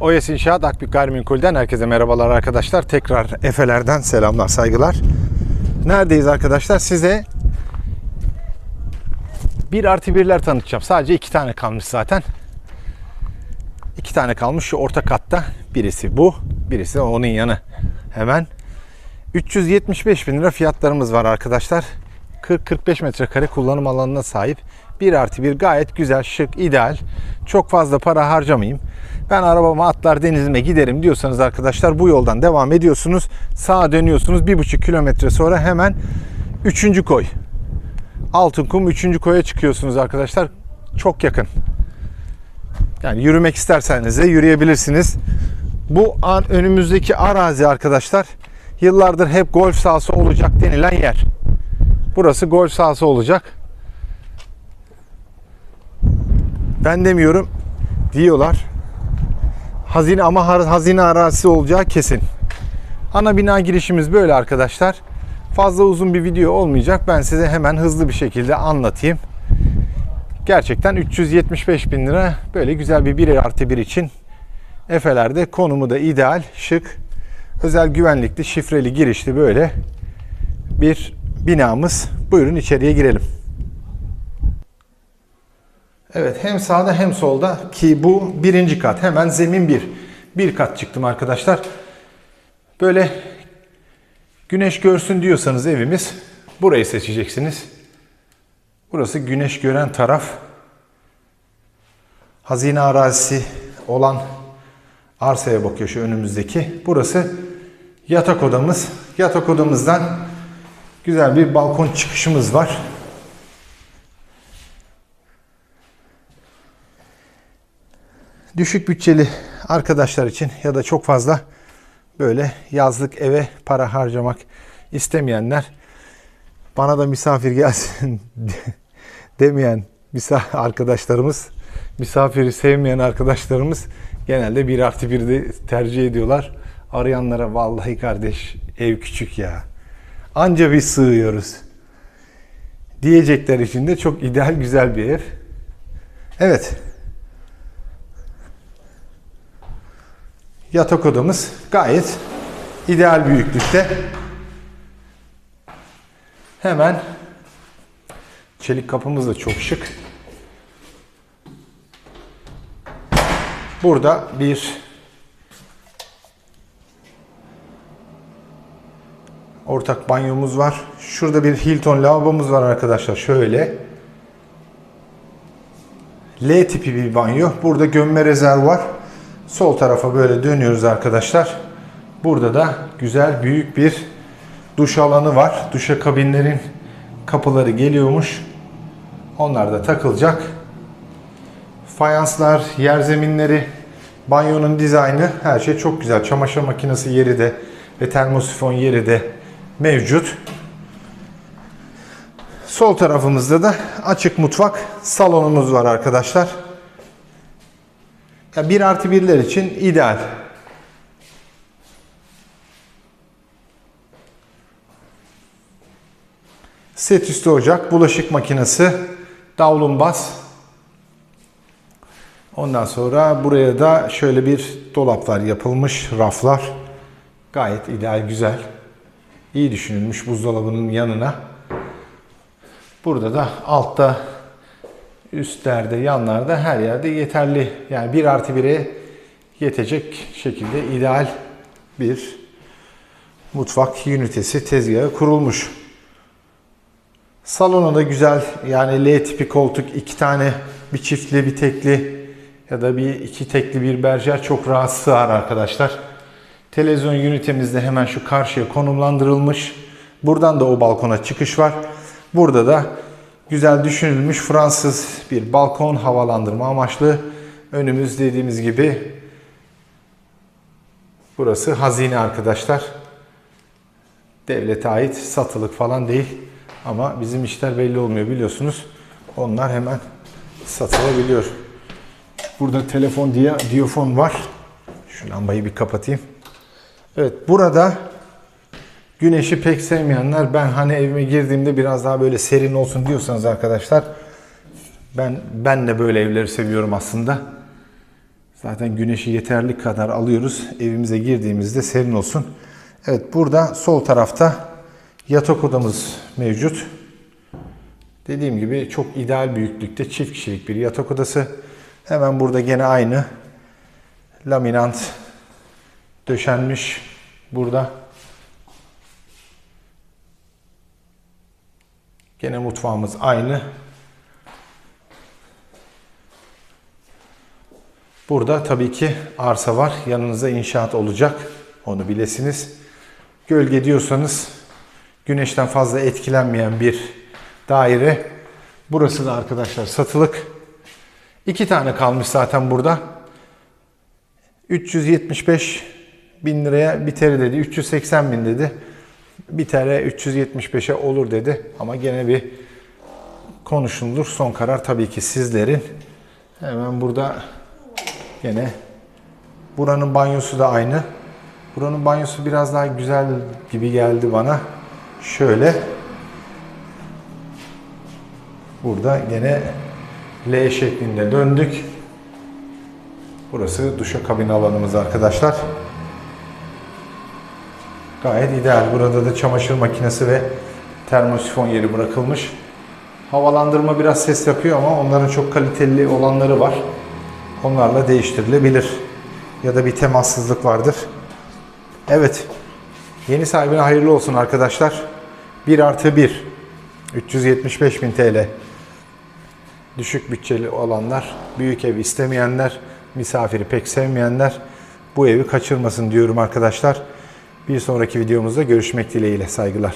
OES İnşaat Akbük Gayrimenkul'den herkese merhabalar arkadaşlar. Tekrar Efe'lerden selamlar, saygılar. Neredeyiz arkadaşlar? Size bir artı birler tanıtacağım. Sadece iki tane kalmış zaten. İki tane kalmış şu orta katta. Birisi bu, birisi onun yanı. Hemen 375 bin lira fiyatlarımız var arkadaşlar. 40-45 metrekare kullanım alanına sahip. 1 artı 1 gayet güzel, şık, ideal. Çok fazla para harcamayayım. Ben arabama atlar denizime giderim diyorsanız arkadaşlar bu yoldan devam ediyorsunuz. Sağa dönüyorsunuz. 1,5 kilometre sonra hemen 3. koy. Altınkum 3. koya çıkıyorsunuz arkadaşlar. Çok yakın. Yani yürümek isterseniz de yürüyebilirsiniz. Bu an önümüzdeki arazi arkadaşlar yıllardır hep golf sahası olacak denilen yer. Burası golf sahası olacak. Ben demiyorum diyorlar. Hazine ama hazine arazisi olacağı kesin. Ana bina girişimiz böyle arkadaşlar. Fazla uzun bir video olmayacak. Ben size hemen hızlı bir şekilde anlatayım. Gerçekten 375 bin lira böyle güzel bir 1 artı 1 için Efe'lerde konumu da ideal, şık, özel güvenlikli, şifreli girişli böyle bir binamız. Buyurun içeriye girelim. Evet hem sağda hem solda ki bu birinci kat hemen zemin bir. Bir kat çıktım arkadaşlar. Böyle güneş görsün diyorsanız evimiz burayı seçeceksiniz. Burası güneş gören taraf. Hazine arazisi olan arsaya bakıyor şu önümüzdeki. Burası yatak odamız. Yatak odamızdan güzel bir balkon çıkışımız var. Düşük bütçeli arkadaşlar için ya da çok fazla böyle yazlık eve para harcamak istemeyenler bana da misafir gelsin demeyen misafir arkadaşlarımız, misafiri sevmeyen arkadaşlarımız genelde bir artı bir de tercih ediyorlar. Arayanlara vallahi kardeş ev küçük ya. Anca biz sığıyoruz. Diyecekler için de çok ideal güzel bir ev. Evet. Yatak odamız gayet ideal büyüklükte. Hemen çelik kapımız da çok şık. Burada bir ortak banyomuz var. Şurada bir Hilton lavabomuz var arkadaşlar. Şöyle. L tipi bir banyo. Burada gömme rezervuar. Sol tarafa böyle dönüyoruz arkadaşlar. Burada da güzel büyük bir duş alanı var. Duşa kabinlerin kapıları geliyormuş. Onlar da takılacak. Fayanslar, yer zeminleri, banyonun dizaynı her şey çok güzel. Çamaşır makinesi yeri de ve termosifon yeri de mevcut. Sol tarafımızda da açık mutfak salonumuz var arkadaşlar. Ya 1 artı 1'ler için ideal. Set üstü ocak, bulaşık makinesi, davlumbaz. Ondan sonra buraya da şöyle bir dolaplar yapılmış, raflar. Gayet ideal, güzel. İyi düşünülmüş buzdolabının yanına. Burada da altta üstlerde, yanlarda her yerde yeterli. Yani 1 artı 1'e yetecek şekilde ideal bir mutfak ünitesi tezgahı kurulmuş. Salona da güzel yani L tipi koltuk iki tane bir çiftli bir tekli ya da bir iki tekli bir berjer çok rahat sığar arkadaşlar. Televizyon ünitemiz de hemen şu karşıya konumlandırılmış. Buradan da o balkona çıkış var. Burada da güzel düşünülmüş Fransız bir balkon havalandırma amaçlı. Önümüz dediğimiz gibi burası hazine arkadaşlar. Devlete ait satılık falan değil. Ama bizim işler belli olmuyor biliyorsunuz. Onlar hemen satılabiliyor. Burada telefon diye diyafon var. Şu lambayı bir kapatayım. Evet burada güneşi pek sevmeyenler ben hani evime girdiğimde biraz daha böyle serin olsun diyorsanız arkadaşlar ben ben de böyle evleri seviyorum aslında. Zaten güneşi yeterli kadar alıyoruz. Evimize girdiğimizde serin olsun. Evet burada sol tarafta yatak odamız mevcut. Dediğim gibi çok ideal büyüklükte çift kişilik bir yatak odası. Hemen burada gene aynı laminant döşenmiş burada. Gene mutfağımız aynı. Burada tabii ki arsa var. Yanınızda inşaat olacak. Onu bilesiniz. Gölge diyorsanız güneşten fazla etkilenmeyen bir daire. Burası da arkadaşlar satılık. İki tane kalmış zaten burada. 375 bin liraya biter dedi. 380 bin dedi. Biter 375'e olur dedi. Ama gene bir konuşulur. Son karar tabii ki sizlerin. Hemen burada gene buranın banyosu da aynı. Buranın banyosu biraz daha güzel gibi geldi bana. Şöyle burada gene L şeklinde döndük. Burası duşakabin alanımız arkadaşlar. Gayet ideal. Burada da çamaşır makinesi ve termosifon yeri bırakılmış. Havalandırma biraz ses yapıyor ama onların çok kaliteli olanları var. Onlarla değiştirilebilir. Ya da bir temassızlık vardır. Evet. Yeni sahibine hayırlı olsun arkadaşlar. 1 artı 1. 375 bin TL. Düşük bütçeli olanlar, büyük ev istemeyenler, misafiri pek sevmeyenler bu evi kaçırmasın diyorum arkadaşlar. Bir sonraki videomuzda görüşmek dileğiyle. Saygılar.